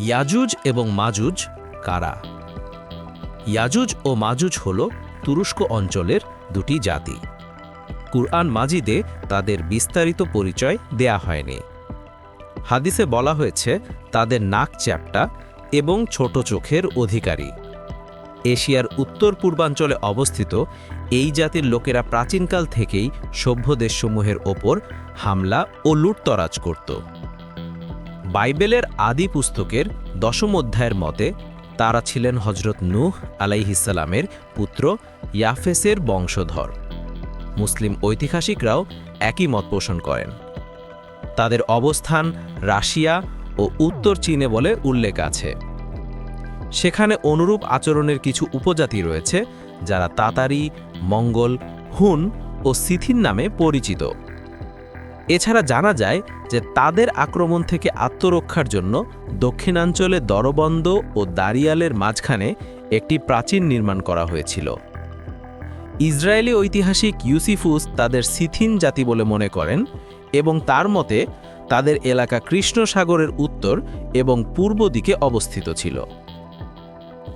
ইয়াজুজ এবং মাজুজ কারা? ইয়াজুজ ও মাজুজ হল তুরস্ক অঞ্চলের দুটি জাতি। কুরআন মাজিদে তাদের বিস্তারিত পরিচয় দেয়া হয়নি। হাদিসে বলা হয়েছে, তাদের নাক চ্যাপ্টা এবং ছোট চোখের অধিকারী। এশিয়ার উত্তর পূর্বাঞ্চলে অবস্থিত এই জাতির লোকেরা প্রাচীনকাল থেকেই সভ্য দেশসমূহের ওপর হামলা ও লুটতরাজ করত। বাইবেলের আদি পুস্তকের দশম অধ্যায়ের মতে, তারা ছিলেন হজরত নূহ আলাইহিসালামের পুত্র ইয়াফেসের বংশধর। মুসলিম ঐতিহাসিকরাও একই মত পোষণ করেন। তাদের অবস্থান রাশিয়া ও উত্তর চীনে বলে উল্লেখ আছে। সেখানে অনুরূপ আচরণের কিছু উপজাতি রয়েছে, যারা তাতারি, মঙ্গল, হুন ও সিথিন নামে পরিচিত। এছাড়া জানা যায় যে তাদের আক্রমণ থেকে আত্মরক্ষার জন্য দক্ষিণাঞ্চলে দরবন্দ ও দারিয়ালের মাঝখানে একটি প্রাচীন নির্মাণ করা হয়েছিল। ইসরায়েলি ঐতিহাসিক ইউসিফুস তাদের সিথিন জাতি বলে মনে করেন এবং তার মতে তাদের এলাকা কৃষ্ণ সাগরের উত্তর এবং পূর্ব দিকে অবস্থিত ছিল।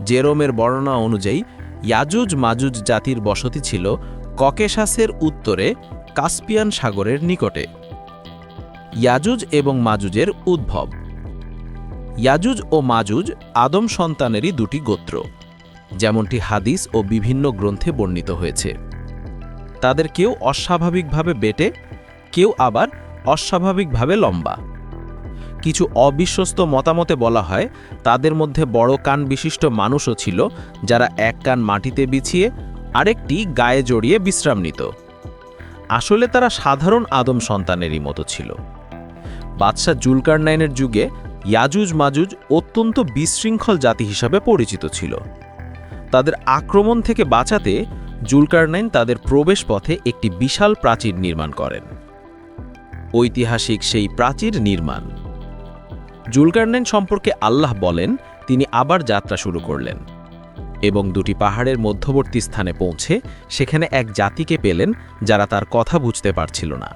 জেরোমের বর্ণনা অনুযায়ী ইয়াজুজ মাজুজ জাতির বসতি ছিল ককেশাসের উত্তরে কাস্পিয়ান সাগরের নিকটে। ইয়াজুজ এবং মাজুজের উদ্ভব। ইয়াজুজ ও মাজুজ আদম সন্তানেরই দুটি গোত্র, যেমনটি হাদিস ও বিভিন্ন গ্রন্থে বর্ণিত হয়েছে। তাদের কেউ অস্বাভাবিকভাবে বেটে, কেউ আবার অস্বাভাবিকভাবে লম্বা। কিছু অবিশ্বস্ত মতামতে বলা হয়, তাদের মধ্যে বড় কান বিশিষ্ট মানুষও ছিল, যারা এক কান মাটিতে বিছিয়ে আরেকটি গায়ে জড়িয়ে বিশ্রাম নিত। আসলে তারা সাধারণ আদম সন্তানেরই মতো ছিল। বাদশাহ জুলকারনাইনের যুগে ইয়াজুজ মাজুজ অত্যন্ত বিশৃঙ্খল জাতি হিসাবে পরিচিত ছিল। তাদের আক্রমণ থেকে বাঁচাতে জুলকারনাইন তাদের প্রবেশ পথে একটি বিশাল প্রাচীর নির্মাণ করেন। ঐতিহাসিক সেই প্রাচীর নির্মাণ। জুলকারনাইন সম্পর্কে আল্লাহ বলেন, তিনি আবার যাত্রা শুরু করলেন এবং দুটি পাহাড়ের মধ্যবর্তী স্থানে পৌঁছে সেখানে এক জাতিকে পেলেন যারা তার কথা বুঝতে পারছিল না।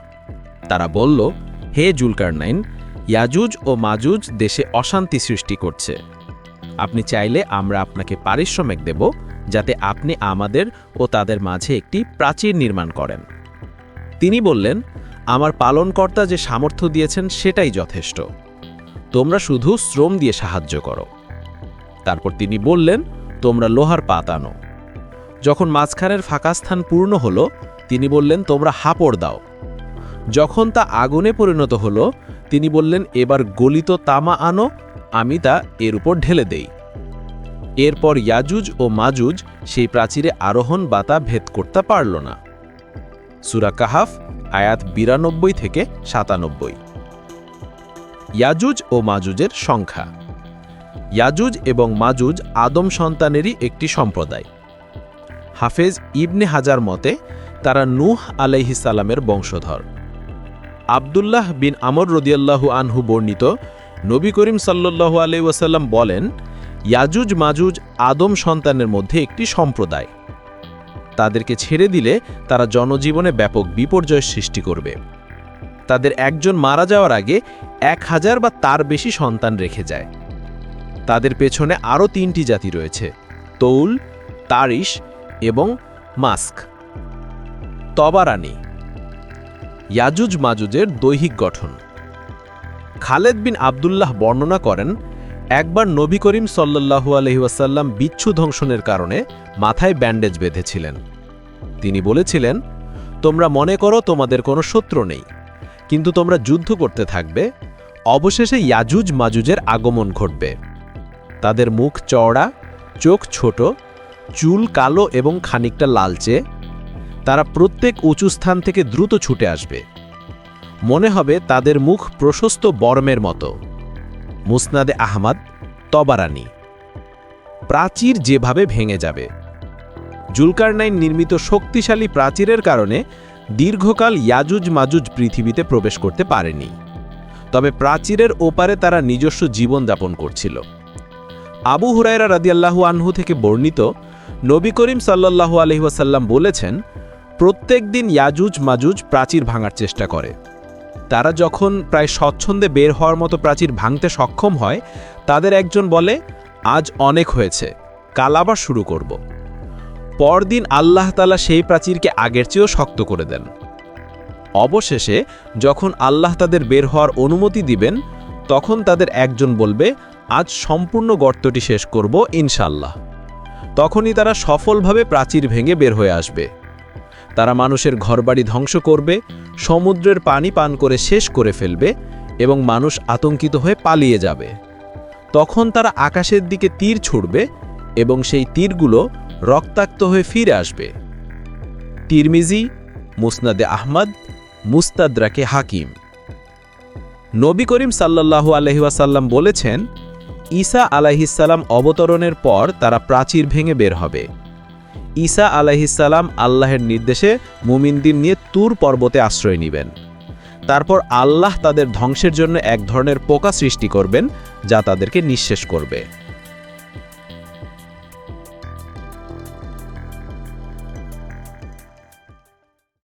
তারা বলল হে জুলকারনাইন, ইয়াজুজ ও মাজুজ দেশে অশান্তি সৃষ্টি করছে। আপনি চাইলে আমরা আপনাকে পারিশ্রমিক দেব যাতে আপনি আমাদের ও তাদের মাঝে একটি প্রাচীর নির্মাণ করেন। তিনি বললেন, আমার পালনকর্তা যে সামর্থ্য দিয়েছেন সেটাই যথেষ্ট। তোমরা শুধু শ্রম দিয়ে সাহায্য করো। তারপর তিনি বললেন, তোমরা লোহার পাত আনো। যখন মাঝখানের ফাঁকা স্থান পূর্ণ হলো, তিনি বললেন, তোমরা হাপড় দাও। যখন তা আগুনে পরিণত হলো, তিনি বললেন, এবার গলিত তামা আনো, আমি তা এর উপর ঢেলে দেই। এরপর ইয়াজুজ ও মাজুজ সেই প্রাচীরে আরোহণ বাতা ভেদ করতে পারল না। সুরা কাহাফ, আয়াত বিরানব্বই থেকে সাতানব্বই। ইয়াজুজ ও মাজুজের সংখ্যা। ইয়াজুজ এবং মাজুজ আদম সন্তানেরই একটি সম্প্রদায়। হাফেজ ইবনে হাজার মতে, তারা নূহ আলাইহিসালামের বংশধর। আবদুল্লাহ বিন আমর রদিয়াল্লাহু আনহু বর্ণিত, নবী করিম সাল্লু আলাই ওয়াসাল্লাম বলেন, ইয়াজুজ মাজুজ আদম সন্তানের মধ্যে একটি সম্প্রদায়। তাদেরকে ছেড়ে দিলে তারা জনজীবনে ব্যাপক বিপর্যয় সৃষ্টি করবে। তাদের একজন মারা যাওয়ার আগে এক হাজার বা তার বেশি সন্তান রেখে যায়। তাদের পেছনে আরও তিনটি জাতি রয়েছে তৌল তারিশ এবং মাস্ক। তবারানি ইয়াজুজ মাজুজের দৈহিক গঠন। খালেদ বিন আবদুল্লাহ বর্ণনা করেন, একবার নবী করিম সাল্লাহু আলহিউসাল্লাম বিচ্ছু ধ্বংসনের কারণে মাথায় ব্যান্ডেজ বেঁধেছিলেন। তিনি বলেছিলেন, তোমরা মনে করো তোমাদের কোনো শত্রু নেই, কিন্তু তোমরা যুদ্ধ করতে থাকবে, অবশেষে ইয়াজুজ মাজুজের আগমন ঘটবে। তাদের মুখ চওড়া, চোখ ছোট, চুল কালো এবং খানিকটা লালচে তারা প্রত্যেক উঁচু স্থান থেকে দ্রুত ছুটে আসবে। মনে হবে তাদের মুখ প্রশস্ত বর্মের মতো। মুসনাদে আহমাদ, তবারানি। প্রাচীর যেভাবে ভেঙে যাবে। জুলকারনাইন নির্মিত শক্তিশালী প্রাচীরের কারণে দীর্ঘকাল ইয়াজুজ মাজুজ পৃথিবীতে প্রবেশ করতে পারেনি। তবে প্রাচীরের ওপারে তারা নিজস্ব জীবনযাপন করছিল। আবু হুরায়রা রাদিয়াল্লাহু আনহু থেকে বর্ণিত নবী করিম সাল্লাল্লাহু আলহিহাসাল্লাম বলেছেন প্রত্যেক দিন ইয়াজুজ মাজুজ প্রাচীর ভাঙার চেষ্টা করে। তারা যখন প্রায় স্বচ্ছন্দে বের হওয়ার মতো প্রাচীর ভাঙতে সক্ষম হয়, তাদের একজন বলে, আজ অনেক হয়েছে, কাল আবার শুরু করব। পরদিন আল্লাহ তালা সেই প্রাচীরকে আগের চেয়েও শক্ত করে দেন। অবশেষে যখন আল্লাহ তাদের বের হওয়ার অনুমতি দিবেন, তখন তাদের একজন বলবে, আজ সম্পূর্ণ গর্তটি শেষ করব ইনশাল্লাহ তখনই তারা সফলভাবে প্রাচীর ভেঙে বের হয়ে আসবে। তারা মানুষের ঘরবাড়ি ধ্বংস করবে, সমুদ্রের পানি পান করে শেষ করে ফেলবে এবং মানুষ আতঙ্কিত হয়ে পালিয়ে যাবে। তখন তারা আকাশের দিকে তীর ছুড়বে এবং সেই তীরগুলো রক্তাক্ত হয়ে ফিরে আসবে। তিরমিজি, মুসনাদে আহমদ, মুস্তাদ্রাকে হাকিম। নবী করিম সাল্লাল্লাহু আলহি বলেছেন, ঈসা আলাইহিসাল্লাম অবতরণের পর তারা প্রাচীর ভেঙে বের হবে। ঈসা আলাইহিসাল্লাম আল্লাহের নির্দেশে মুমিনদিন নিয়ে তুর পর্বতে আশ্রয় নেবেন। তারপর আল্লাহ তাদের ধ্বংসের জন্য এক ধরনের পোকা সৃষ্টি করবেন, যা তাদেরকে নিঃশেষ করবে।